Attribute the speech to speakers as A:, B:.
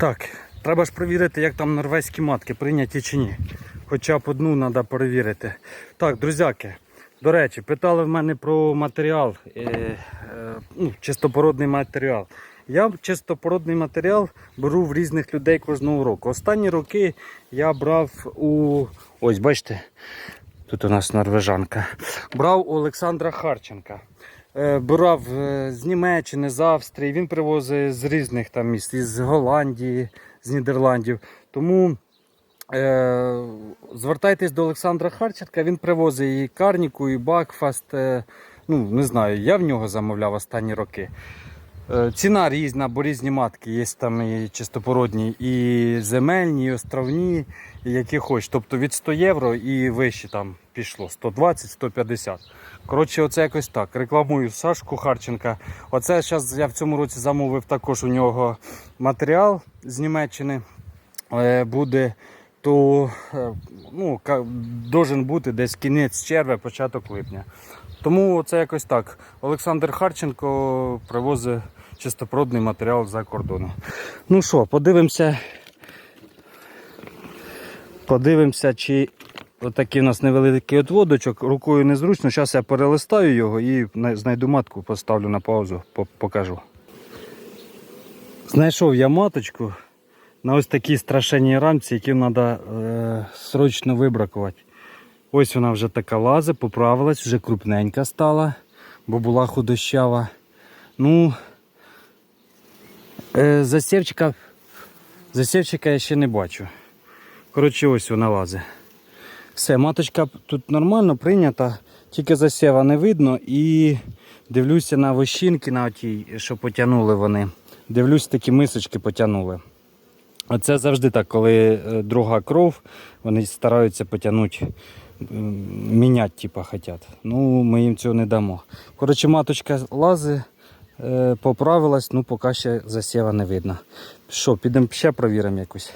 A: Так, треба ж перевірити, як там норвезькі матки прийняті чи ні. Хоча б одну треба перевірити. Так, друзяки, до речі, питали в мене про матеріал, е, е, ну, чистопородний матеріал. Я чистопородний матеріал беру в різних людей кожного року. Останні роки я брав у. Ось, бачите, тут у нас норвежанка. Брав у Олександра Харченка. Е, Брав е, з Німеччини, з Австрії. Він привозить з різних там міст, із Голландії, з Нідерландів. Тому е, звертайтесь до Олександра Харченка, він привозить і Карніку, і Бакфаст. Е, ну, не знаю, я в нього замовляв останні роки. Е, Ціна різна, бо різні матки. Є там і чистопородні, і земельні, і островні, і які хоч. Тобто від 100 євро і вище там пішло 120-150. Коротше, оце якось так. Рекламую Сашку Харченка. Оце зараз я в цьому році замовив також у нього матеріал з Німеччини. Е, Буде то е, ну, должен бути десь кінець червня, початок липня. Тому це якось так. Олександр Харченко привозить чистопородний матеріал за кордону. Ну що, подивимося. Подивимося, чи отакий у нас невеликий отводочок. Рукою незручно. Зараз я перелистаю його і знайду матку, поставлю на паузу, покажу. Знайшов я маточку на ось такій страшенній рамці, які треба е, срочно вибракувати. Ось вона вже така лазить, поправилась, вже крупненька стала, бо була худощава. Ну, засівчика, засівчика я ще не бачу. Коротше, ось вона лазить. Все, маточка тут нормально прийнята, тільки засєва не видно і дивлюся на вощинки, на тій, що потягнули вони. Дивлюсь, такі мисочки потягнули. Оце завжди так, коли е, друга кров, вони стараються потягнути, міняти, типа, хотять. Ну, ми їм цього не дамо. Коротше, маточка лази, е, поправилась, ну поки ще засіва не видно. Що, підемо ще провіримо якусь.